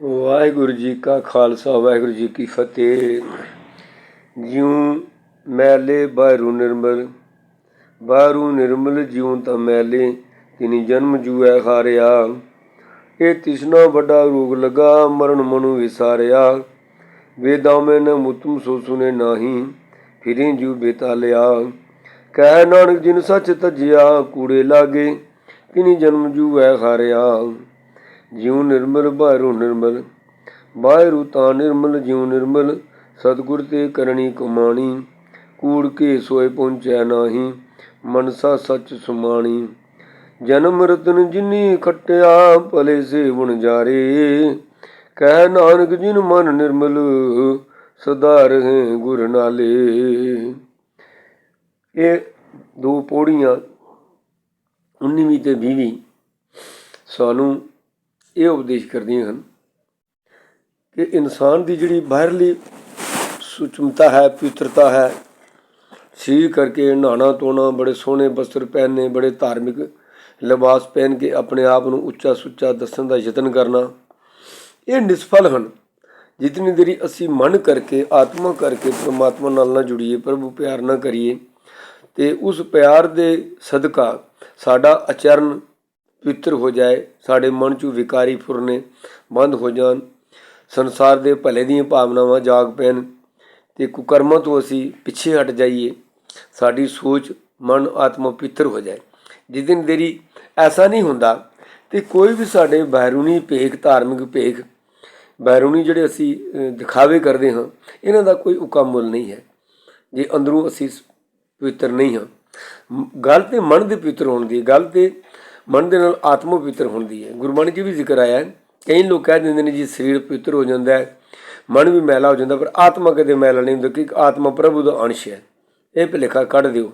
ਵਾਹਿਗੁਰੂ ਜੀ ਕਾ ਖਾਲਸਾ, ਵਾਹਿਗੁਰੂ ਜੀ ਕੀ ਫਤਿਹ। ਜਿਉ ਮੈਲੇ ਬਾਹਰੂ ਨਿਰਮਲ ਬਾਹਰੂ ਨਿਰਮਲ ਜਿਉ ਤਾਂ ਮੈਲੇ, ਤਿਨੀ ਜਨਮ ਜੂਐ ਖਾਰਿਆ ਇਹ ਤਿਸਨਾ ਵੱਡਾ ਰੋਗ ਲਗਾ, ਮਰਨ ਮਨੂ ਵਿਸਾਰਿਆ। ਵੇਦਾਂ ਮੈਂ ਨ ਮੁਤਮ ਸੋ ਸੁਨੇ ਨਾਹੀ, ਫਿਰੇ ਜੂ ਬੇਤਾ ਲਿਆ। ਕਹਿ ਨਾਨਕ ਜਿਨ ਸੱਚ ਤਜਿਆ, ਕੂੜੇ ਲਾਗੇ ਕਿਨੀ ਜਨਮ ਜੂਐ ਖਾਰਿਆ ਜਿਉ ਨਿਰਮਲ, ਬਾਹਰੂ ਨਿਰਮਲ। ਬਾਹਰੂ ਤਾਂ ਨਿਰਮਲ, ਜਿਉ ਨਿਰਮਲ। ਸਤਿਗੁਰ ਤੇ ਕਰਨੀ ਕਮਾਣੀ। ਕੂੜ ਕੇ ਸੋਏ ਪਹੁੰਚੈ ਨਾਹੀ। ਮਨਸਾ ਸੱਚ ਸੁਮਾਣੀ। ਜਨਮ ਰਤਨ ਜਿਨੀ ਖਟਿਆ, ਭਲੇ ਸੇਵਣ ਜਾਰੇ। ਕਹਿ ਨਾਨਕ, ਜਿਨ ਮਨ ਨਿਰਮਲ, ਸਦਾ ਰਹੇ ਗੁਰ ਨਾਲੇ। ਇਹ ਦੋ ਪੌੜੀਆਂ 19ਵੀਂ ਤੇ 20ਵੀਂ ਸਾਨੂੰ ਇਹ ਉਪਦੇਸ਼ ਕਰਦੀਆਂ ਹਨ ਕਿ ਇਨਸਾਨ ਦੀ ਜਿਹੜੀ ਬਾਹਰਲੀ ਸੁਚਮਤਾ ਹੈ, ਪਵਿੱਤਰਤਾ ਹੈ, ਸਰੀਰ ਕਰਕੇ ਨਹਾਣਾ ਧੋਣਾ, ਬੜੇ ਸੋਹਣੇ ਬਸਤਰ ਪਹਿਨਣੇ ਬੜੇ ਧਾਰਮਿਕ ਲਿਬਾਸ ਪਹਿਨ ਕੇ ਆਪਣੇ ਆਪ ਨੂੰ ਉੱਚਾ ਸੁੱਚਾ ਦੱਸਣ ਦਾ ਯਤਨ ਕਰਨਾ, ਇਹ ਨਿਸਫਲ ਹਨ। ਜਿਤਨੀ ਦੇਰੀ ਅਸੀਂ ਮਨ ਕਰਕੇ, ਆਤਮਾ ਕਰਕੇ ਪ੍ਰਮਾਤਮਾ ਨਾਲ ਨਾ ਜੁੜੀਏ, ਪ੍ਰਭੂ ਪਿਆਰ ਨਾ ਕਰੀਏ, ਤੇ ਉਸ ਪਿਆਰ ਦੇ ਸਦਕਾ ਸਾਡਾ ਆਚਰਨ ਪਵਿੱਤਰ ਹੋ ਜਾਏ, ਸਾਡੇ ਮਨ 'ਚੋਂ ਵਿਕਾਰੀ ਫੁਰਨੇ ਬੰਦ ਹੋ ਜਾਣ। ਸੰਸਾਰ ਦੇ ਭਲੇ ਦੀਆਂ ਭਾਵਨਾਵਾਂ ਜਾਗ ਪੈਣ ਤੇ ਕੁਕਰਮਾਂ ਤੋਂ ਅਸੀਂ ਪਿੱਛੇ ਹਟ ਜਾਈਏ। ਸਾਡੀ ਸੋਚ, ਮਨ, ਆਤਮਾ ਪਵਿੱਤਰ ਹੋ ਜਾਏ। ਜਿਸ ਦਿਨ ਦੇਰੀ ਐਸਾ ਨਹੀਂ ਹੁੰਦਾ ਤੇ ਕੋਈ ਵੀ ਸਾਡੇ ਬਹਿਰੂਨੀ ਭੇਖ, ਧਾਰਮਿਕ ਭੇਖ, ਬਹਿਰੂਨੀ ਜਿਹੜੇ ਅਸੀਂ ਦਿਖਾਵੇ ਕਰਦੇ ਹਾਂ, ਇਹਨਾਂ ਦਾ ਕੋਈ ਉਕਾਮੁਲ ਨਹੀਂ ਹੈ। ਜੇ ਅੰਦਰੋਂ ਅਸੀਂ ਪਵਿੱਤਰ ਨਹੀਂ ਹਾਂ। ਗੱਲ ਤੇ ਮਨ ਦੇ ਪਵਿੱਤਰ ਹੋਣ ਦੀ ਗੱਲ ਤੇ ਮਨ ਦੇ ਨਾਲ ਆਤਮਾ ਪਵਿੱਤਰ ਹੁੰਦੀ ਹੈ। ਗੁਰਬਾਣੀ 'ਚ ਵੀ ਜ਼ਿਕਰ ਆਇਆ ਹੈ। ਕਈ ਲੋਕ ਕਹਿ ਦਿੰਦੇ ਨੇ ਜੀ ਸਰੀਰ ਪਵਿੱਤਰ ਹੋ ਜਾਂਦਾ ਹੈ। ਮਨ ਵੀ ਮੈਲਾ ਹੋ ਜਾਂਦਾ, ਪਰ ਆਤਮਾ ਕਦੇ ਮੈਲਾ ਨਹੀਂ ਹੁੰਦਾ ਕਿ ਆਤਮਾ ਪ੍ਰਭੂ ਦਾ ਅੰਸ਼ ਹੈ। ਇਹ ਭੁਲੇਖਾ ਕੱਢ ਦਿਓ।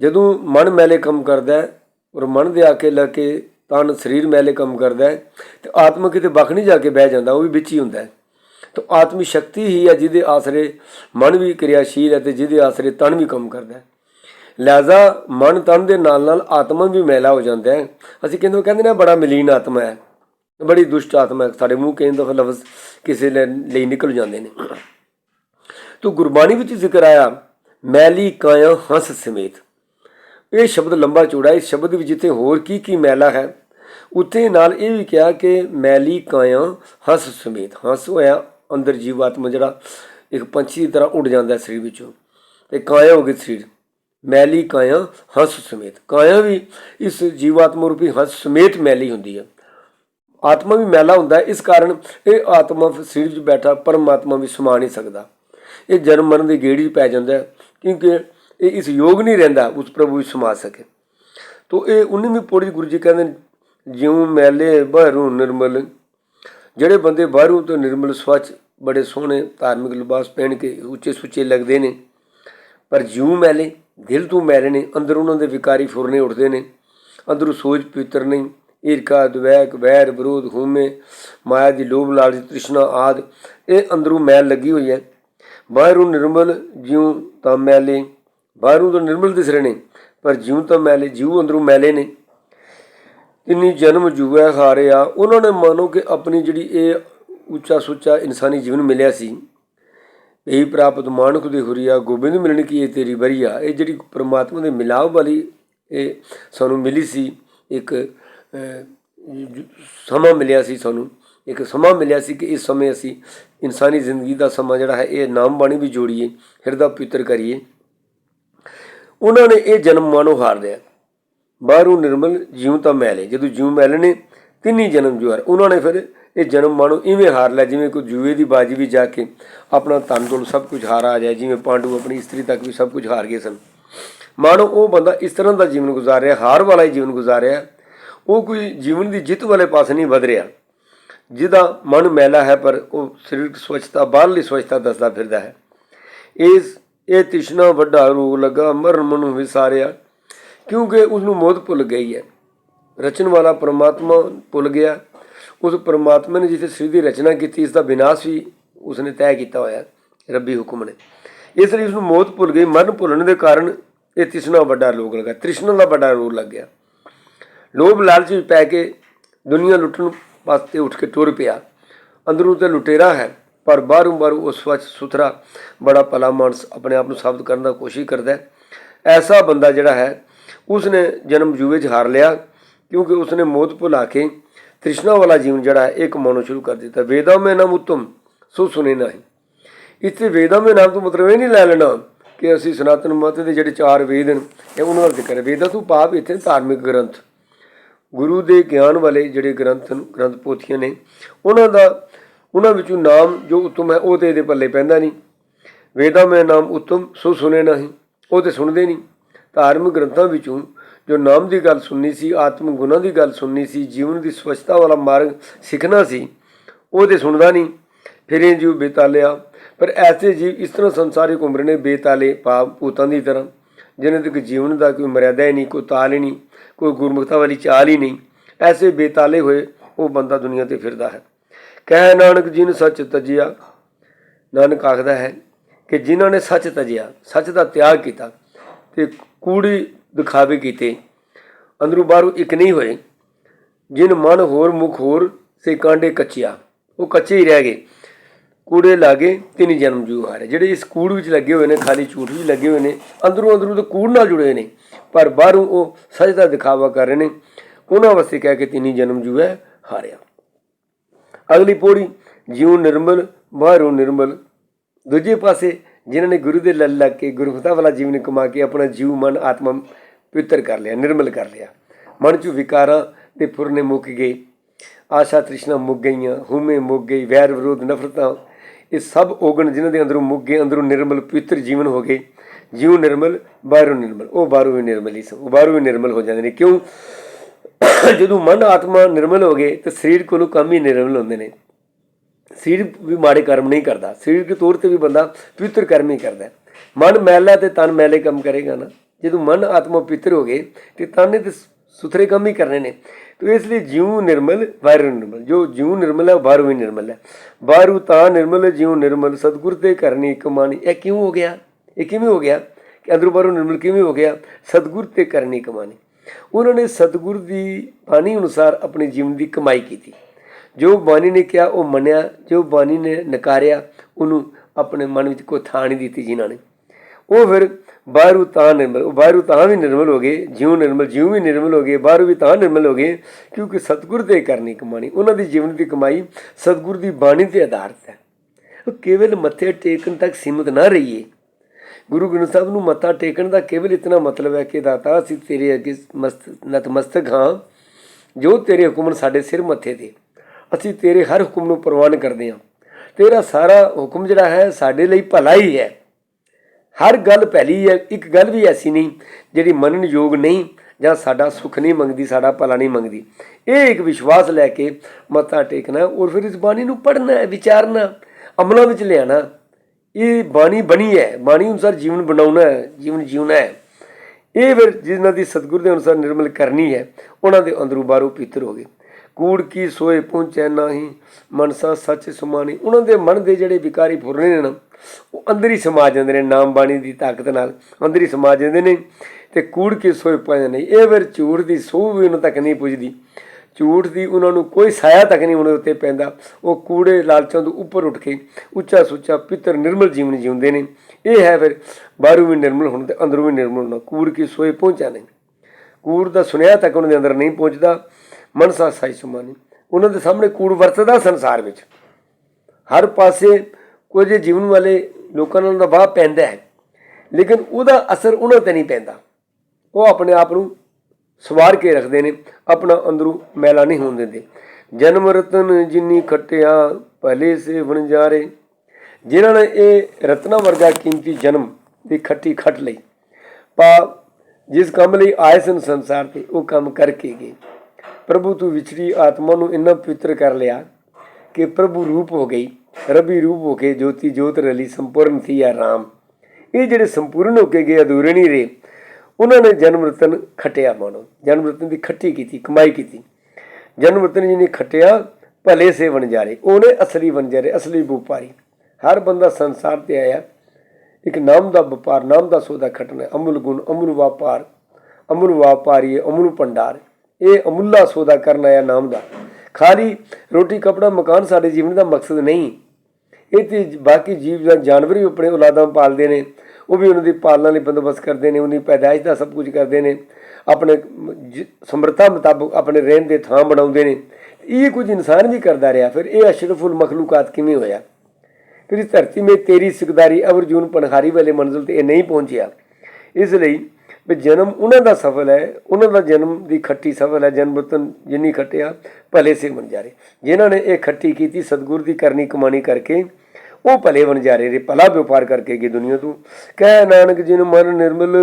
ਜਦੋਂ ਮਨ ਮੈਲੇ ਕੰਮ ਕਰਦਾ ਹੈ ਔਰ ਮਨ ਦੇ ਆਕੇ ਲਾ ਕੇ ਤਨ ਸਰੀਰ ਮੈਲੇ ਕੰਮ ਕਰਦਾ ਹੈ, ਤੇ ਆਤਮਾ ਕਿਤੇ ਬਖ ਨਹੀਂ ਜਾ ਕੇ ਬਹਿ ਜਾਂਦਾ, ਉਹ ਵੀ ਵਿੱਚ ਹੀ ਹੁੰਦਾ ਹੈ। ਤਾਂ ਆਤਮੀ ਸ਼ਕਤੀ ਹੀ ਹੈ ਜਿਹਦੇ ਆਸਰੇ ਮਨ ਵੀ ਕਿਰਿਆਸ਼ੀਲ ਹੈ ਤੇ ਜਿਹਦੇ ਆਸਰੇ ਤਨ ਵੀ ਕੰਮ ਕਰਦਾ ਹੈ। ਲਹਿਜਾ ਮਨ ਤਨ ਦੇ ਨਾਲ ਨਾਲ ਆਤਮਾ ਵੀ ਮੈਲਾ ਹੋ ਜਾਂਦਾ ਹੈ। ਅਸੀਂ ਕਹਿੰਦੇ ਕਹਿੰਦੇ ਨੇ ਬੜਾ ਮਲੀਨ ਆਤਮਾ ਹੈ। ਬੜੀ ਦੁਸ਼ਟ ਆਤਮਾ ਹੈ। ਸਾਡੇ ਮੂੰਹ ਕਹਿੰਦੇ ਦਫਾ ਲਫ਼ਜ਼ ਕਿਸੇ ਲਈ ਨਿਕਲ ਜਾਂਦੇ ਨੇ। ਤੋ ਗੁਰਬਾਣੀ ਵਿੱਚ ਜ਼ਿਕਰ ਆਇਆ, ਮੈਲੀ ਕਾਇਆ ਹੰਸ ਸਮੇਤ। ਇਹ ਸ਼ਬਦ ਲੰਬਾ ਚੌੜਾ ਇਸ ਸ਼ਬਦ ਵਿੱਚ ਜਿੱਥੇ ਹੋਰ ਕੀ ਕੀ ਮੈਲਾ ਹੈ, ਉੱਥੇ ਨਾਲ ਇਹ ਵੀ ਕਿਹਾ ਕਿ ਮੈਲੀ ਕਾਇਆ ਹੰਸ ਸਮੇਤ। ਹੰਸ ਹੋਇਆ ਅੰਦਰ ਜੀਵਾਤਮਾ ਜਿਹੜਾ ਇੱਕ ਪੰਛੀ ਦੀ ਤਰ੍ਹਾਂ ਉੱਡ ਜਾਂਦਾ ਸਰੀਰ ਵਿੱਚੋਂ। ਤੇ ਕਾਇਆ ਹੋ ਗਈ ਸਰੀਰ। ਮੈਲੀ ਕਾਇਆ ਹੰਸ ਸਮੇਤ। ਕਾਇਆ ਵੀ ਇਸ ਜੀਵਾਤਮਾ ਰੂਪੀ ਹੰਸ ਸਮੇਤ ਮੈਲੀ ਹੁੰਦੀ ਹੈ। ਆਤਮਾ ਵੀ ਮੈਲਾ ਹੁੰਦਾ ਇਸ ਕਾਰਨ ਇਹ ਆਤਮਾ ਸਰੀਰ 'ਚ ਬੈਠਾ ਪਰਮਾਤਮਾ ਵੀ ਸਮਾ ਨਹੀਂ ਸਕਦਾ। ਇਹ ਜਨਮ ਮਰਨ ਦੀ ਗੇੜੀ 'ਚ ਪੈ ਜਾਂਦਾ ਕਿਉਂਕਿ ਇਹ ਇਸ ਯੋਗ ਨਹੀਂ ਰਹਿੰਦਾ ਉਸ ਪ੍ਰਭੂ ਵਿੱਚ ਸਮਾ ਸਕੇ। ਤੋ ਇਹ 19ਵੀਂ ਪੌੜੀ ਗੁਰੂ ਜੀ ਕਹਿੰਦੇ ਨੇ, ਜਿਉ ਮੈਲੇ ਬਾਹਰੋਂ ਨਿਰਮਲ ਜਿਹੜੇ ਬੰਦੇ ਬਾਹਰੋਂ ਤੋਂ ਨਿਰਮਲ ਸਵੱਛ ਬੜੇ ਸੋਹਣੇ ਧਾਰਮਿਕ ਲਿਬਾਸ ਪਹਿਨ ਕੇ ਉੱਚੇ ਸੁੱਚੇ ਲੱਗਦੇ ਨੇ ਪਰ ਜਿਉ ਮੈਲੇ ਦਿਲ ਤੋਂ ਮੈਲੇ ਨੇ ਅੰਦਰ ਉਹਨਾਂ ਦੇ ਵਿਕਾਰੀ ਫੁਰਨੇ ਉੱਠਦੇ ਨੇ। ਅੰਦਰੋਂ ਸੋਚ ਪਵਿੱਤਰ ਨਹੀਂ, ਈਰਖਾ, ਦੁਵੈਕ, ਵੈਰ, ਵਿਰੋਧ, ਹਉਮੈ, ਮਾਇਆ ਦੀ ਲੋਭ, ਲਾਲਚ, ਤ੍ਰਿਸ਼ਨਾ ਆਦ, ਇਹ ਅੰਦਰੋਂ ਮੈਲ ਲੱਗੀ ਹੋਈ ਹੈ। ਬਾਹਰੋਂ ਨਿਰਮਲ ਜਿਉ ਤਾਂ ਮੈਲੇ, ਬਾਹਰੋਂ ਤਾਂ ਨਿਰਮਲ ਦਿਸ ਰਹੇ ਨੇ, ਪਰ ਜਿਉ ਤਾਂ ਮੈਲੇ, ਜਿਉ ਅੰਦਰੋਂ ਮੈਲੇ ਨੇ। ਇੰਨੀ ਜਨਮ ਜੂਆ ਹਾਰਿਆ, ਉਹਨਾਂ ਨੇ ਮਾਨੋ ਕਿ ਆਪਣੀ ਜਿਹੜੀ ਇਹ ਉੱਚਾ ਸੁੱਚਾ ਇਨਸਾਨੀ ਜੀਵਨ ਮਿਲਿਆ ਸੀ ਇਹ ਪ੍ਰਾਪਤ ਮਾਨੁਖ ਦੇ ਹੁਰੀਆ ਗੋਬਿੰਦ ਮਿਲਣ ਕੀ ਇਹ ਤੇਰੀ ਬਰੀਆ ਇਹ ਜਿਹੜੀ ਪ੍ਰਮਾਤਮਾ ਦੇ ਮਿਲਾਪ ਵਾਲੀ ਇਹ ਸਾਨੂੰ ਮਿਲੀ ਸੀ, ਇੱਕ ਸਮਾਂ ਮਿਲਿਆ ਸੀ ਸਾਨੂੰ। ਇੱਕ ਸਮਾਂ ਮਿਲਿਆ ਸੀ ਕਿ ਇਸ ਸਮੇਂ ਅਸੀਂ ਇਨਸਾਨੀ ਜ਼ਿੰਦਗੀ ਦਾ ਸਮਾਂ ਜਿਹੜਾ ਹੈ, ਇਹ ਨਾਮ ਬਾਣੀ ਵੀ ਜੋੜੀਏ, ਹਿਰਦਾ ਪਵਿੱਤਰ ਕਰੀਏ। ਉਹਨਾਂ ਨੇ ਇਹ ਜਨਮ ਮਾਨੋ ਹਾਰ ਲਿਆ। ਬਾਹਰੋਂ ਨਿਰਮਲ ਜਿਉ ਤਾਂ ਮੈਲੇ ਜਦੋਂ ਜਿਉ ਮੈਲੇ ਨੇ ਤਿੰਨੀ ਜਨਮ ਜੁਆਰ ਉਹਨਾਂ ਨੇ ਫਿਰ ਇਹ ਜਨਮ ਮਾਨੋ ਇਵੇਂ ਹਾਰ ਲਿਆ, ਜਿਵੇਂ ਕੋਈ ਜੂਏ ਦੀ ਬਾਜੀ ਵੀ ਜਾ ਕੇ ਆਪਣਾ ਧਨ ਦੌਲਤ ਸਭ ਕੁਝ ਹਾਰ ਆ ਜਾਏ, ਜਿਵੇਂ ਪਾਂਡੂ ਆਪਣੀ ਇਸਤਰੀ ਤੱਕ ਵੀ ਸਭ ਕੁਝ ਹਾਰ ਗਏ ਸਨ। ਮਾਨੋ ਉਹ ਬੰਦਾ ਇਸ ਤਰ੍ਹਾਂ ਦਾ ਜੀਵਨ ਗੁਜ਼ਾਰ ਰਿਹਾ ਹਾਰ ਵਾਲਾ ਹੀ ਜੀਵਨ ਗੁਜ਼ਾਰ ਰਿਹਾ ਉਹ ਕੋਈ ਜੀਵਨ ਦੀ ਜਿੱਤ ਵਾਲੇ ਪਾਸੇ ਨਹੀਂ ਵਧ ਰਿਹਾ, ਜਿਹਦਾ ਮਨ ਮੈਲਾ ਹੈ, ਪਰ ਉਹ ਸਰੀਰਕ ਸਵੱਛਤਾ, ਬਾਹਰਲੀ ਸਵੱਛਤਾ ਦੱਸਦਾ ਫਿਰਦਾ ਹੈ। ਇਸ ਇਹ ਤ੍ਰਿਸ਼ਨਾ ਵੱਡਾ ਰੋਗ ਲੱਗਾ, ਮਰਨ ਮਨੂ ਵਿਸਾਰਿਆ, ਕਿਉਂਕਿ ਉਸ ਨੂੰ ਮੌਤ ਭੁੱਲ ਗਈ ਹੈ। ਰਚਨ ਵਾਲਾ ਪਰਮਾਤਮਾ ਭੁੱਲ ਗਿਆ। ਉਸ ਪਰਮਾਤਮਾ ਨੇ ਜਿੱਥੇ ਸ੍ਰੀ ਦੀ ਰਚਨਾ ਕੀਤੀ ਇਸ ਦਾ ਵਿਨਾਸ਼ ਵੀ ਉਸਨੇ ਤੈਅ ਕੀਤਾ ਹੋਇਆ ਰੱਬੀ ਹੁਕਮ ਨੇ। ਇਸ ਲਈ ਉਸ ਨੂੰ ਮੌਤ ਭੁੱਲ ਗਈ। ਮਰਨ ਭੁੱਲਣ ਦੇ ਕਾਰਨ ਇਹ ਤ੍ਰਿਸ਼ਨਾ ਵੱਡਾ ਰੋਗ ਲੱਗਾ। ਤ੍ਰਿਸ਼ਨਾ ਦਾ ਵੱਡਾ ਰੋਗ ਲੱਗ ਗਿਆ। ਲੋਭ ਲਾਲਚ ਵਿੱਚ ਪੈ ਕੇ ਦੁਨੀਆ ਲੁੱਟਣ ਵਾਸਤੇ ਉੱਠ ਕੇ ਤੁਰ ਪਿਆ। ਅੰਦਰੋਂ ਤੇ ਲੁਟੇਰਾ ਹੈ, ਪਰ ਬਾਹਰੋਂ ਬਾਹਰੋਂ ਉਹ ਸਵੱਛ ਸੁਥਰਾ, ਬੜਾ ਭਲਾ ਮਾਨਸ ਆਪਣੇ ਆਪ ਨੂੰ ਸਾਬਤ ਕਰਨ ਦਾ ਕੋਸ਼ਿਸ਼ ਕਰਦਾ ਹੈ। ਐਸਾ ਬੰਦਾ ਜਿਹੜਾ ਹੈ ਉਸ ਨੇ ਜਨਮ ਜੂਏ 'ਚ ਹਾਰ ਲਿਆ। ਕਿਉਂਕਿ ਉਸਨੇ ਮੋਤ ਭੁਲਾ ਕੇ ਤ੍ਰਿਸ਼ਨਾ ਵਾਲਾ ਜੀਵਨ ਜਿਹੜਾ ਹੈ, ਇਹ ਕਮਾਉਣਾ ਸ਼ੁਰੂ ਕਰ ਦਿੱਤਾ। ਵੇਦਾਂ ਮੈਂ ਨਾਮ ਉਤਮ, ਸੋ ਸੁਨੇ ਨਹੀਂ। ਇੱਥੇ ਵੇਦਾਂ ਦੇ ਨਾਮ ਤੋਂ ਮਤਲਬ ਇਹ ਨਹੀਂ ਲੈ ਲੈਣਾ ਕਿ ਅਸੀਂ ਸਨਾਤਨ ਮਤ ਦੇ ਜਿਹੜੇ ਚਾਰ ਵੇਦ ਨੇ ਇਹ ਉਹਨਾਂ ਦਾ ਜ਼ਿਕਰ ਹੈ ਵੇਦਾਂ ਤੋਂ ਪਾਪ ਇੱਥੇ ਧਾਰਮਿਕ ਗ੍ਰੰਥ, ਗੁਰੂ ਦੇ ਗਿਆਨ ਵਾਲੇ ਜਿਹੜੇ ਗ੍ਰੰਥ ਗ੍ਰੰਥ ਪੋਥੀਆਂ ਨੇ, ਉਹਨਾਂ ਦਾ, ਉਹਨਾਂ ਵਿੱਚੋਂ ਨਾਮ ਜੋ ਉਤਮ ਹੈ, ਉਹ ਤੇ ਇਹਦੇ ਪੱਲੇ ਪੈਂਦਾ ਨਹੀਂ। ਵੇਦਾਂ ਮੈਂ ਨਾਮ ਉਤਮ, ਸੋ ਸੁਨੇ ਨਹੀਂ। ਉਹ ਤੇ ਸੁਣਦੇ ਨਹੀਂ। ਧਾਰਮਿਕ ਗ੍ਰੰਥਾਂ ਵਿੱਚੋਂ ਜੋ ਨਾਮ ਦੀ ਗੱਲ ਸੁਣਨੀ ਸੀ, ਆਤਮ ਗੁਣਾਂ ਦੀ ਗੱਲ ਸੁਣਨੀ ਸੀ, ਜੀਵਨ ਦੀ ਸਵੱਛਤਾ ਵਾਲਾ ਮਾਰਗ ਸਿੱਖਣਾ ਸੀ, ਉਹ ਤੇ ਸੁਣਦਾ ਨਹੀਂ। ਫਿਰ ਇਹ ਜੀਵ ਬੇਤਾਲਿਆ ਪਰ ਐਸੇ ਜੀਵ ਇਸ ਤਰ੍ਹਾਂ ਸੰਸਾਰਿਕ ਘੁੰਮ ਨੇ ਬੇਤਾਲੇ ਪਾਪ ਭੂਤਾਂ ਦੀ ਤਰ੍ਹਾਂ, ਜਿਨ੍ਹਾਂ ਦੇ ਜੀਵਨ ਦਾ ਕੋਈ ਮਰਿਆਦਾ ਹੀ ਨਹੀਂ, ਕੋਈ ਤਾਲ ਹੀ ਨਹੀਂ, ਕੋਈ ਗੁਰਮੁਖਤਾ ਵਾਲੀ ਚਾਲ ਹੀ ਨਹੀਂ, ਐਸੇ ਬੇਤਾਲੇ ਹੋਏ ਉਹ ਬੰਦਾ ਦੁਨੀਆ ਤੇ ਫਿਰਦਾ ਹੈ। ਕਹਿ ਨਾਨਕ ਜਿਨ ਸੱਚ ਤਜਿਆ, ਨਾਨਕ ਆਖਦਾ ਹੈ ਕਿ ਜਿਨ੍ਹਾਂ ਨੇ ਸੱਚ ਤਜਿਆ, ਸੱਚ ਦਾ ਤਿਆਗ ਕੀਤਾ ਤੇ ਕੂੜੀ ਦਿਖਾਵੇ ਕੀਤੇ। ਅੰਦਰੋਂ ਬਾਹਰੋਂ ਇੱਕ ਨਹੀਂ ਹੋਏ। ਜਿਨ ਮਨ ਹੋਰ ਮੁਖ ਹੋਰ ਸੇ ਕਾਂਡੇ ਕੱਚਿਆ। ਉਹ ਕੱਚੇ ਹੀ ਰਹਿ ਗਏ। ਕੂੜੇ ਲਾਗੇ ਤਿੰਨ ਜਨਮ ਜੂ ਹਾਰੇ। ਜਿਹੜੇ ਇਸ ਕੂੜ ਵਿੱਚ ਲੱਗੇ ਹੋਏ ਨੇ, ਖਾਲੀ ਝੂਠ ਵੀ ਲੱਗੇ ਹੋਏ ਨੇ, ਅੰਦਰੋਂ ਅੰਦਰੋਂ ਤਾਂ ਕੂੜ ਨਾਲ ਜੁੜੇ ਨੇ। ਪਰ ਬਾਹਰੋਂ ਉਹ ਸੱਚ ਦਾ ਦਿਖਾਵਾ ਕਰ ਰਹੇ ਨੇ। ਉਹਨਾਂ ਵਾਸਤੇ ਕਹਿ ਕੇ ਤਿੰਨ ਜਨਮ ਜੂ ਹੈ ਹਾਰਿਆ। ਅਗਲੀ ਪੌੜੀ, ਜਿਉ ਨਿਰਮਲ, ਬਾਹਰੋਂ ਨਿਰਮਲ, ਦੂਜੇ ਪਾਸੇ ਜਿਨ੍ਹਾਂ ਨੇ ਗੁਰੂ ਦੇ ਲੱਲ ਲੱਗ ਕੇ ਗੁਰਮਤਾ ਵਾਲਾ ਜੀਵਨ ਕਮਾ ਕੇ ਆਪਣਾ ਜੀਵ, ਮਨ, ਆਤਮਾ ਪਵਿੱਤਰ ਕਰ ਲਿਆ, ਨਿਰਮਲ ਕਰ ਲਿਆ। ਮਨ ਚ ਵਿਕਾਰਾਂ ਤੇ ਫੁਰਨੇ ਮੁੱਕ ਗਏ। ਆਸ਼ਾ ਤ੍ਰਿਸ਼ਨਾ ਮੁੱਕ ਗਈਆਂ, ਹਉਮੈ ਮੁੱਕ ਗਈ, ਵੈਰ ਵਿਰੋਧ, ਨਫ਼ਰਤਾਂ, ਇਹ ਸਭ ਔਗਣ ਜਿਨ੍ਹਾਂ ਦੇ ਅੰਦਰੋਂ ਮੁੱਕ ਗਏ, ਅੰਦਰੋਂ ਨਿਰਮਲ, ਪਵਿੱਤਰ ਜੀਵਨ ਹੋ ਗਏ। ਜੀਵ ਨਿਰਮਲ, ਬਾਹਰੋਂ ਨਿਰਮਲ, ਉਹ ਬਾਹਰੋਂ ਵੀ ਨਿਰਮਲ ਹੀ ਸਨ, ਉਹ ਬਾਹਰੋਂ ਵੀ ਨਿਰਮਲ ਹੋ ਜਾਂਦੇ ਨੇ। ਕਿਉਂ? ਜਦੋਂ ਮਨ, ਆਤਮਾ ਨਿਰਮਲ ਹੋ ਗਏ, ਤੇ ਸਰੀਰ ਕੋਲੋਂ ਕੰਮ ਹੀ ਨਿਰਮਲ ਹੁੰਦੇ ਨੇ। ਸਰੀਰ ਵੀ ਮਾੜੇ ਕਰਮ ਨਹੀਂ ਕਰਦਾ ਸਰੀਰ ਦੇ ਤੌਰ ਤੇ ਵੀ ਬੰਦਾ ਪਵਿੱਤਰ ਕਰਮ ਹੀ ਕਰਦਾ ਮਨ ਮੈਲਾ ਤੇ ਤਨ ਮੈਲੇ ਕੰਮ ਕਰੇਗਾ ਨਾ। ਜਦੋਂ ਮਨ ਆਤਮਾ ਪਵਿੱਤਰ ਹੋ ਗਏ ਤੇ ਤਨ ਨੇ ਤੇ ਸੁਥਰੇ ਕੰਮ ਹੀ ਕਰਨੇ ਨੇ। ਤੇ ਇਸ ਲਈ ਜਿਉ ਨਿਰਮਲ ਬਾਹਰੋਂ ਨਿਰਮਲ। ਜੋ ਜਿਉ ਨਿਰਮਲ ਹੈ, ਉਹ ਬਾਹਰੋਂ ਵੀ ਨਿਰਮਲ ਹੈ। ਬਾਹਰੂ ਤਾਂ ਨਿਰਮਲ ਜਿਉ ਨਿਰਮਲ। ਸਤਿਗੁਰ ਤੇ ਕਰਨੀ ਕਮਾਣੀ ਇਹ ਕਿਉਂ ਹੋ ਗਿਆ? ਇਹ ਕਿਵੇਂ ਹੋ ਗਿਆ? ਕਿ ਅੰਦਰੋਂ ਬਾਹਰੋਂ ਨਿਰਮਲ ਕਿਵੇਂ ਹੋ ਗਿਆ? ਸਤਿਗੁਰ ਤੇ ਕਰਨੀ ਕਮਾਣੀ ਉਹਨਾਂ ਨੇ ਸਤਿਗੁਰ ਦੀ ਬਾਣੀ ਅਨੁਸਾਰ ਆਪਣੇ ਜੀਵਨ ਦੀ ਕਮਾਈ ਕੀਤੀ। ਜੋ ਬਾਣੀ ਨੇ ਕਿਹਾ, ਉਹ ਮੰਨਿਆ, ਜੋ ਬਾਣੀ ਨੇ ਨਕਾਰਿਆ, ਉਹਨੂੰ ਆਪਣੇ ਮਨ ਵਿੱਚ ਕੋਈ ਥਾਂ ਨਹੀਂ ਦਿੱਤੀ ਜਿਨ੍ਹਾਂ ਨੇ। ਉਹ ਫਿਰ ਬਾਹਰੂ ਤਾਂ ਨਿਰਮਲ, ਉਹ ਬਾਹਰੂ ਤਾਂ ਵੀ ਨਿਰਮਲ ਹੋ ਗਏ, ਜਿਉ ਨਿਰਮਲ, ਜਿਉ ਵੀ ਨਿਰਮਲ ਹੋ ਗਏ, ਬਾਹਰੂ ਵੀ ਤਾਂ ਨਿਰਮਲ ਹੋ ਗਏ, ਕਿਉਂਕਿ ਸਤਿਗੁਰ ਤੇ ਕਰਨੀ ਕਮਾਣੀ ਉਹਨਾਂ ਦੀ ਜੀਵਨ ਦੀ ਕਮਾਈ ਸਤਿਗੁਰ ਦੀ ਬਾਣੀ ਤੇ ਆਧਾਰਿਤ ਹੈ। ਉਹ ਕੇਵਲ ਮੱਥੇ ਟੇਕਣ ਤੱਕ ਸੀਮਿਤ ਨਾ ਰਹੀਏ। ਗੁਰੂ ਗ੍ਰੰਥ ਸਾਹਿਬ ਨੂੰ ਮੱਥਾ ਟੇਕਣ ਦਾ ਕੇਵਲ ਇਤਨਾ ਮਤਲਬ ਹੈ ਕਿ ਦਾਤਾ, ਅਸੀਂ ਤੇਰੇ ਅੱਗੇ ਮਸਤ ਨਤਮਸਤਕ ਹਾਂ, ਜੋ ਤੇਰੇ ਹੁਕਮ ਸਾਡੇ ਸਿਰ ਮੱਥੇ ਤੇ ਅਸੀਂ ਤੇਰੇ ਹਰ ਹੁਕਮ ਨੂੰ ਪ੍ਰਵਾਨ ਕਰਦੇ ਹਾਂ। ਤੇਰਾ ਸਾਰਾ ਹੁਕਮ ਜਿਹੜਾ ਹੈ ਸਾਡੇ ਲਈ ਭਲਾ ਹੀ ਹੈ। ਹਰ ਗੱਲ ਭੈਲੀ ਹੈ, ਇੱਕ ਗੱਲ ਵੀ ਐਸੀ ਨਹੀਂ ਜਿਹੜੀ ਮੰਨਣ ਯੋਗ ਨਹੀਂ ਜਾਂ ਸਾਡਾ ਸੁੱਖ ਨਹੀਂ ਮੰਗਦੀ, ਸਾਡਾ ਭਲਾ ਨਹੀਂ ਮੰਗਦੀ। ਇਹ ਇੱਕ ਵਿਸ਼ਵਾਸ ਲੈ ਕੇ ਮੱਥਾ ਟੇਕਣਾ ਔਰ ਫਿਰ ਇਸ ਬਾਣੀ ਨੂੰ ਪੜ੍ਹਨਾ ਹੈ ਵਿਚਾਰਨਾ, ਅਮਲਾਂ ਵਿੱਚ ਲਿਆਣਾ। ਇਹ ਬਾਣੀ ਬਣੀ ਹੈ, ਬਾਣੀ ਅਨੁਸਾਰ ਜੀਵਨ ਬਣਾਉਣਾ ਹੈ, ਜੀਵਨ ਜਿਉਣਾ ਹੈ। ਇਹ ਫਿਰ ਜਿਨ੍ਹਾਂ ਦੀ ਸਤਿਗੁਰ ਦੇ ਅਨੁਸਾਰ ਨਿਰਮਲ ਕਰਨੀ ਹੈ, ਉਹਨਾਂ ਦੇ ਅੰਦਰੋਂ ਬਾਹਰੋਂ ਪੀਤਰ ਹੋ ਗਏ। ਕੂੜ ਕੀ ਸੋਏ ਪਹੁੰਚੈ ਨਾਹੀ, ਮਨਸਾ ਸੱਚ ਸੁਮਾਨੀ। ਉਹਨਾਂ ਦੇ ਮਨ ਦੇ ਜਿਹੜੇ ਵਿਕਾਰੀ ਫੁਰਨੇ ਨੇ ਨਾ, ਉਹ ਅੰਦਰ ਹੀ ਸਮਾ ਜਾਂਦੇ ਨੇ ਨਾਮ ਬਾਣੀ ਦੀ ਤਾਕਤ ਨਾਲ। ਅੰਦਰ ਹੀ ਸਮਾ ਜਾਂਦੇ ਨੇ ਤੇ ਕੂੜ ਕੀ ਸੋਏ ਪਾਉਂਦੇ ਨਹੀਂ। ਇਹ ਫਿਰ ਝੂਠ ਦੀ ਸੂਹ ਵੀ ਉਹਨਾਂ ਤੱਕ ਨਹੀਂ ਪੁੱਜਦੀ। ਝੂਠ ਦੀ ਉਹਨਾਂ ਨੂੰ ਕੋਈ ਸਾਇਆ ਤੱਕ ਨਹੀਂ ਉਹਨਾਂ ਉੱਤੇ ਪੈਂਦਾ। ਉਹ ਕੂੜੇ ਲਾਲਚਾਂ ਤੋਂ ਉੱਪਰ ਉੱਠ ਕੇ ਉੱਚਾ ਸੁੱਚਾ ਪਿੱਤਰ ਨਿਰਮਲ ਜੀਵਨ ਜਿਉਂਦੇ ਨੇ। ਇਹ ਹੈ ਫਿਰ ਬਾਹਰੋਂ ਵੀ ਨਿਰਮਲ ਹੋਣ ਤੇ ਅੰਦਰੋਂ ਵੀ ਨਿਰਮਲ ਹੋਣਾ। ਕੂੜ ਕੀ ਸੋਏ ਪਹੁੰਚਾ ਨਹੀਂ। ਕੂੜ ਦਾ ਸੁਨੇਹਾ ਤੱਕ ਉਹਨਾਂ ਦੇ ਅੰਦਰ ਨਹੀਂ ਪਹੁੰਚਦਾ। ਮਨਸਾ ਸਾਈ ਸੁਮਾਨੀ। ਉਹਨਾਂ ਦੇ ਸਾਹਮਣੇ ਕੂੜ ਵਰਤਦਾ ਸੰਸਾਰ ਵਿੱਚ। ਹਰ ਪਾਸੇ ਕੁਝ ਜੀਵਨ ਵਾਲੇ ਲੋਕਾਂ ਨਾਲ ਦਾ ਵਾਹ ਪੈਂਦਾ ਹੈ। ਲੇਕਿਨ ਉਹਦਾ ਅਸਰ ਉਹਨਾਂ ਤੇ ਨਹੀਂ ਪੈਂਦਾ। ਉਹ ਆਪਣੇ ਆਪ ਨੂੰ ਸਵਾਰ ਕੇ ਰੱਖਦੇ ਨੇ, ਆਪਣਾ ਅੰਦਰੋਂ ਮੈਲਾ ਨਹੀਂ ਹੋਣ ਦਿੰਦੇ। ਜਨਮ ਰਤਨ ਜਿੰਨੀ ਖੱਟਿਆ, ਭਲੇ ਸੇ ਬਣ ਵਣਜਾਰੇ ਜਿਨ੍ਹਾਂ ਨੇ ਇਹ ਰਤਨਾ ਵਰਗਾ ਕੀਮਤੀ ਜਨਮ ਦੀ ਖੱਟੀ ਖੱਟ ਲਈ। ਪਾ, ਜਿਸ ਕੰਮ ਲਈ ਆਏ ਸਨ ਸੰਸਾਰ ਤੇ, ਉਹ ਕੰਮ ਕਰਕੇ ਗਏ। ਪ੍ਰਭੂ ਤੂੰ ਵਿਚਰੀ ਆਤਮਾ ਨੂੰ ਇੰਨਾ ਪਵਿੱਤਰ ਕਰ ਲਿਆ ਕਿ ਪ੍ਰਭੂ ਰੂਪ ਹੋ ਗਈ, ਰਬੀ ਰੂਪ ਹੋ ਕੇ ਜੋਤੀ ਜੋਤ ਰਲੀ ਸੰਪੂਰਨ ਸੀ ਆ ਰਾਮ। ਇਹ ਜਿਹੜੇ ਸੰਪੂਰਨ ਹੋ ਕੇ ਗਏ, ਅਧੂਰੇ ਨਹੀਂ ਰਹੇ, ਉਹਨਾਂ ਨੇ ਜਨਮ ਰਤਨ ਖਟਿਆ ਮਾਣੋ। ਜਨਮ ਰਤਨ ਦੀ ਖੱਟੀ ਕੀਤੀ, ਕਮਾਈ ਕੀਤੀ। ਜਨਮ ਰਤਨ ਜੀ ਨੇ ਖਟਿਆ, ਭਲੇ ਸੇ ਵਣਜਾਰੇ ਉਹਨੇ ਅਸਲੀ ਵਣਜਾਰੇ ਅਸਲੀ ਵਪਾਰੀ ਹਰ ਬੰਦਾ ਸੰਸਾਰ ਤੇ ਆਇਆ। ਇੱਕ ਨਾਮ ਦਾ ਵਪਾਰ, ਨਾਮ ਦਾ ਸੌਦਾ ਖਟਣਾ ਹੈ। ਗੁਣ, ਅਮਲ ਵਪਾਰ, ਅਮੁੱਲ ਵਪਾਰੀ, ਅਮੁੱਲ ਭੰਡਾਰ। ਇਹ ਅਮੁੱਲਾ ਸੌਦਾ ਕਰਨ ਆਇਆ ਨਾਮ ਦਾ। ਖਾਲੀ ਰੋਟੀ, ਕਪੜਾ, ਮਕਾਨ ਸਾਡੇ ਜੀਵਨ ਦਾ ਮਕਸਦ ਨਹੀਂ। ਇਹ ਤੇ ਬਾਕੀ ਜੀਵ ਜਾਂ ਜਾਨਵਰ ਵੀ ਆਪਣੇ ਔਲਾਦਾਂ ਪਾਲਦੇ ਨੇ। ਉਹ ਵੀ ਉਹਨਾਂ ਦੀ ਪਾਲਣਾ ਲਈ ਬੰਦੋਬਸਤ ਕਰਦੇ ਨੇ ਉਹਦੀ ਪੈਦਾਇਸ਼ ਦਾ ਸਭ ਕੁਝ ਕਰਦੇ ਨੇ। ਆਪਣੇ ਸਮਰੱਥਾ ਮੁਤਾਬਕ ਆਪਣੇ ਰਹਿਣ ਦੇ ਥਾਂ ਬਣਾਉਂਦੇ ਨੇ। ਇਹ ਕੁਝ ਇਨਸਾਨ ਵੀ ਕਰਦਾ ਰਿਹਾ। ਫਿਰ ਇਹ ਅਸ਼ਰਫੁਲ ਮਖਲੂਕਾਤ ਕਿਵੇਂ ਹੋਇਆ? ਫਿਰ ਇਸ ਧਰਤੀ ਮੇ ਤੇਰੀ ਸਿਕਦਾਰੀ ਅਵਰਜੂਨ ਪਨਹਾਰੀ ਵਾਲੇ ਮੰਜ਼ਿਲ ਤੇ ਇਹ ਨਹੀਂ ਪਹੁੰਚਿਆ। ਇਸ ਲਈ ਵੀ ਜਨਮ ਉਹਨਾਂ ਦਾ ਸਫਲ ਹੈ, ਉਹਨਾਂ ਦਾ ਜਨਮ ਦੀ ਖੱਟੀ ਸਫਲ ਹੈ, ਜਨਮ ਵਤਨ ਜਿੰਨੀ ਖੱਟਿਆ ਭਲੇ ਸੇ ਵਣਜਾਰੇ ਜਿਨ੍ਹਾਂ ਨੇ ਇਹ ਖੱਟੀ ਕੀਤੀ, ਸਤਿਗੁਰ ਦੀ ਕਰਨੀ ਕਮਾਣੀ ਕਰਕੇ, ਉਹ ਭਲੇ ਬਣ ਵਣਜਾਰੇ ਰੇ ਭਲਾ ਵਪਾਰ ਕਰਕੇ ਗਏ ਦੁਨੀਆ ਤੋਂ। ਕਹਿ ਨਾਨਕ ਜੀ ਨੂੰ ਮਨ ਨਿਰਮਲ,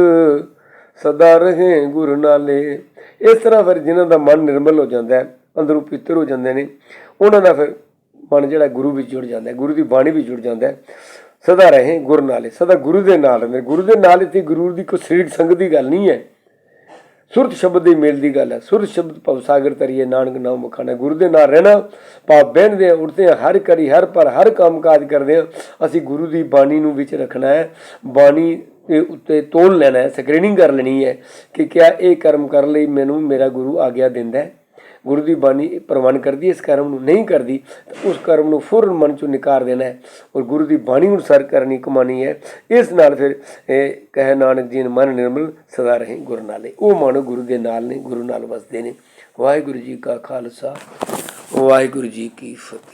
ਸਦਾ ਰਹੇ ਗੁਰ ਨਾਲੇ। ਇਸ ਤਰ੍ਹਾਂ ਫਿਰ ਜਿਨ੍ਹਾਂ ਦਾ ਮਨ ਨਿਰਮਲ ਹੋ ਜਾਂਦਾ ਹੈ, ਅੰਦਰੋਂ ਪਿੱਤਰ ਹੋ ਜਾਂਦੇ ਨੇ, ਉਹਨਾਂ ਦਾ ਫਿਰ ਮਨ ਜਿਹੜਾ ਗੁਰੂ ਵਿੱਚ ਜੁੜ ਜਾਂਦਾ ਹੈ, ਗੁਰੂ ਦੀ ਬਾਣੀ ਵਿੱਚ ਜੁੜ ਜਾਂਦਾ ਹੈ। ਸਦਾ ਰਹੇ ਗੁਰ ਨਾਲੇ, ਸਦਾ ਗੁਰੂ ਦੇ ਨਾਲ ਰਹਿੰਦੇ ਗੁਰੂ ਦੇ ਨਾਲ ਇੱਥੇ ਗੁਰੂ ਦੀ ਕੋਈ ਸਰੀਰਕ ਸੰਗਤ ਦੀ ਗੱਲ ਨਹੀਂ ਹੈ। ਸੁਰਤ ਸ਼ਬਦ ਦੇ ਮੇਲ ਦੀ ਗੱਲ ਹੈ। ਸੁਰਤ ਸ਼ਬਦ ਭਵ ਸਾਗਰ ਤਰੀਏ, ਨਾਨਕ ਨਾਮ ਮਖਾਣਾ ਗੁਰੂ ਦੇ ਨਾਲ ਰਹਿਣਾ ਪਾਪ ਬਹਿੰਦੇ ਆ ਉੱਠਦੇ ਆ ਹਰ ਕੜੀ ਹਰ ਪਰ, ਹਰ ਕੰਮ ਕਾਜ ਕਰਦੇ ਆ ਅਸੀਂ ਗੁਰੂ ਦੀ ਬਾਣੀ ਨੂੰ ਵਿੱਚ ਰੱਖਣਾ ਹੈ। ਬਾਣੀ ਦੇ ਉੱਤੇ ਤੋਲ ਲੈਣਾ ਹੈ, ਸਕਰੀਨਿੰਗ ਕਰ ਲੈਣੀ ਹੈ ਕਿ ਕਿਆ ਇਹ ਕਰਮ ਕਰਨ ਲਈ ਮੈਨੂੰ ਮੇਰਾ ਗੁਰੂ ਆਗਿਆ ਦਿੰਦਾ ਹੈ। ਗੁਰੂ ਦੀ ਬਾਣੀ ਪ੍ਰਵਾਨ ਕਰਦੀ ਹੈ, ਇਸ ਕਰਮ ਨੂੰ ਨਹੀਂ ਕਰਦੀ, ਤਾਂ ਉਸ ਕਰਮ ਨੂੰ ਫੁਰਨ ਮਨ ਚੋਂ ਨਿਕਾਰ ਦੇਣਾ ਹੈ ਔਰ ਗੁਰੂ ਦੀ ਬਾਣੀ ਅਨੁਸਾਰ ਕਰਨੀ ਕਮਾਣੀ ਹੈ। ਇਸ ਨਾਲ ਫਿਰ ਇਹ ਕਹੇ ਨਾਨਕ ਜੀ ਨੇ ਮਨ ਨਿਰਮਲ ਸਦਾ ਰਹੇ ਗੁਰੂ ਨਾਲੇ। ਉਹ ਮਨ ਗੁਰੂ ਦੇ ਨਾਲ ਨੇ, ਗੁਰੂ ਨਾਲ ਵਸਦੇ ਨੇ। ਵਾਹਿਗੁਰੂ ਜੀ ਕਾ ਖਾਲਸਾ, ਵਾਹਿਗੁਰੂ ਜੀ ਕੀ ਫਤਿਹ।